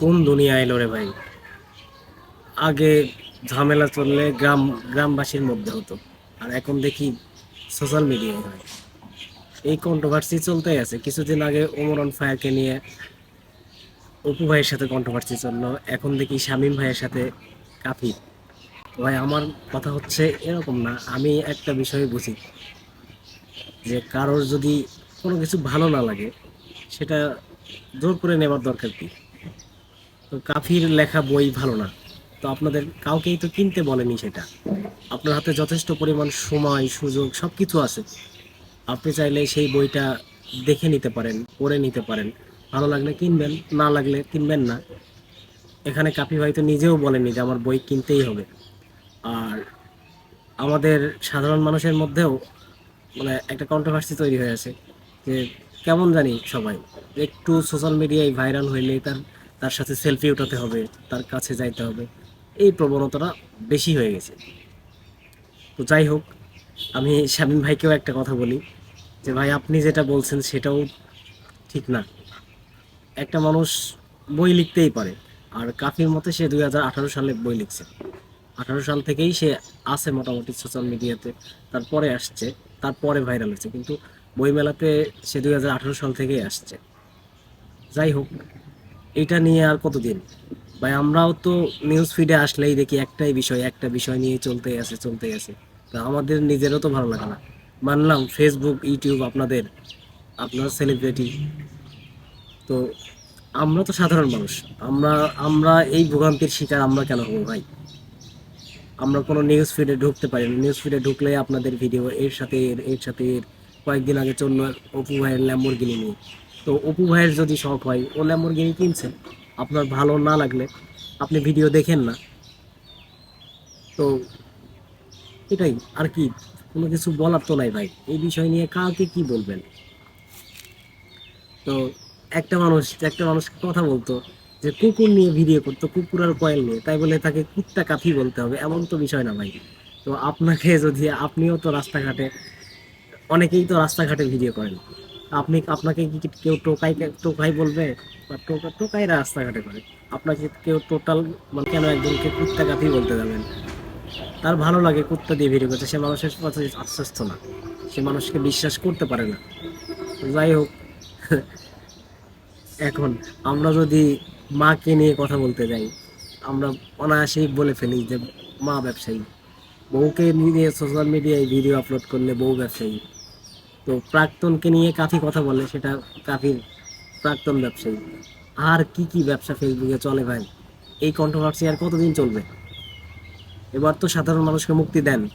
কোন দুনিয়া এলো রে ভাই? আগে ঝামেলা চললে গ্রাম, গ্রামবাসীর মধ্যে হতো। আর এখন দেখি সোশ্যাল মিডিয়ায় হয়। এই কন্ট্রোভার্সি চলতেই আছে। কিছুদিন আগে ওমরন ফায়ারকে নিয়ে অপু ভাইয়ের সাথে কন্ট্রোভার্সি চলল। এখন দেখি শামীম ভাইয়ের সাথে কাফি। ভাই, আমার কথা হচ্ছে এরকম না। আমি একটা বিষয় বুঝি যে কারোর যদি কোনো কিছু ভালো না লাগে, সেটা জোর করে নেবার দরকার কি? তো কাফির লেখা বই ভালো না। তো আপনাদের কাউকেই তো কিনতে বলেনি সেটা। আপনার হাতে যথেষ্ট পরিমাণ সময়, সুযোগ সব কিছু আছে। আপনি চাইলে সেই বইটা দেখে নিতে পারেন, পড়ে নিতে পারেন। ভালো লাগলে কিনবেন, না লাগলে কিনবেন না। এখানে কাফি ভাই তো নিজেও বলেনি যে আমার বই কিনতেই হবে। আর আমাদের সাধারণ মানুষের মধ্যেও মানে একটা কন্ট্রোভার্সি তৈরি হয়ে আছে যে কেমন জানি সবাই। একটু সোশ্যাল মিডিয়ায় ভাইরাল হইলেই তার তার সাথে সেলফি উঠাতে হবে, তার কাছে যাইতে হবে। এই প্রবণতাটা বেশি হয়ে গেছে। তো যাই হোক, আমি শামীম ভাইকেও একটা কথা বলি যে, ভাই, আপনি যেটা বলছেন সেটাও ঠিক না। একটা মানুষ বই লিখতেই পারে, আর কাফির মতে সে দুই হাজার আঠারো সালে বই লিখছে। আঠারো সাল থেকেই সে আছে মোটামুটি সোশ্যাল মিডিয়াতে তারপরে আসছে, তারপরে ভাইরাল হয়েছে। কিন্তু বইমেলাতে সে দুই হাজার আঠারো সাল থেকেই আসছে। যাই হোক এটা নিয়ে আর কতদিন? ভাই, আমরাও তো নিউজ ফিডে আসলেই দেখি একটাই বিষয়, একটা বিষয় নিয়ে চলতেই আছে, চলতে আছে। তা আমাদের নিজেরও তো ভালো লাগে না। মানলাম ফেসবুক ইউটিউব আপনাদের, আপনার সেলিব্রিটি তো আমরা তো সাধারণ মানুষ। আমরা আমরা এই ভোগান্তির শিকার আমরা কেন হব ভাই? আমরা কোনো নিউজ ফিডে ঢুকতে পারি না। নিউজ ফিডে ঢুকলে আপনাদের ভিডিও এর সাথে, এর এর সাথে, এর কয়েকদিন আগে চলল অপু ভাইয়ের ল্যাম্বরগিনি নিয়ে। তো অপু ভাইয়ের যদি শখ হয়, ও ল্যাম্বরগিনি কিনছেন আপনার ভালো না লাগলে আপনি ভিডিও দেখেন না। তো এটাই, আর কি, কোনো কিছু বলার তো নাই ভাই। এই বিষয় নিয়ে কাউকে কি বলবেন? তো একটা মানুষ একটা মানুষ কথা বলতো যে, কুকুর নিয়ে ভিডিও করতো, কুকুর আর কয়েল নিয়ে। তাই বলে তাকে কুত্তা কাফি বলতে হবে, এমন তো বিষয় না ভাই। তো আপনাকে যদি, আপনিও তো রাস্তাঘাটে, অনেকেই তো রাস্তাঘাটে ভিডিও করেন। আপনি আপনাকে কি কেউ টোকাই টোকাই বলবে? বা টোকা, টোকাই রাস্তাঘাটে করে। আপনাকে কেউ টোটাল মানে কেন একজনকে কুত্তা কাফি বলতে যাবেন? তার ভালো লাগে কুত্তা দিয়ে ভিডিও করতে। সে মানুষের কথা আশ্বস্ত না। সে মানুষকে বিশ্বাস করতে পারে না। যাই হোক, এখন আমরা যদি মাকে নিয়ে কথা বলতে যাই, আমরা অনায়াসেই বলে ফেলি যে মা ব্যবসায়ী। বউকে নিয়ে সোশ্যাল মিডিয়ায় ভিডিও আপলোড করলে বউ ব্যবসায়ী। তো প্রাক্তনকে নিয়ে কাফি কথা বলে, সেটা কাফির প্রাক্তন ব্যবসায়ী। আর কি কি ব্যবসা ফেসবুকে চলে ভাই? এই কন্ট্রোভার্সি আর কতদিন চলবে? এবার তো সাধারণ মানুষকে মুক্তি দেন।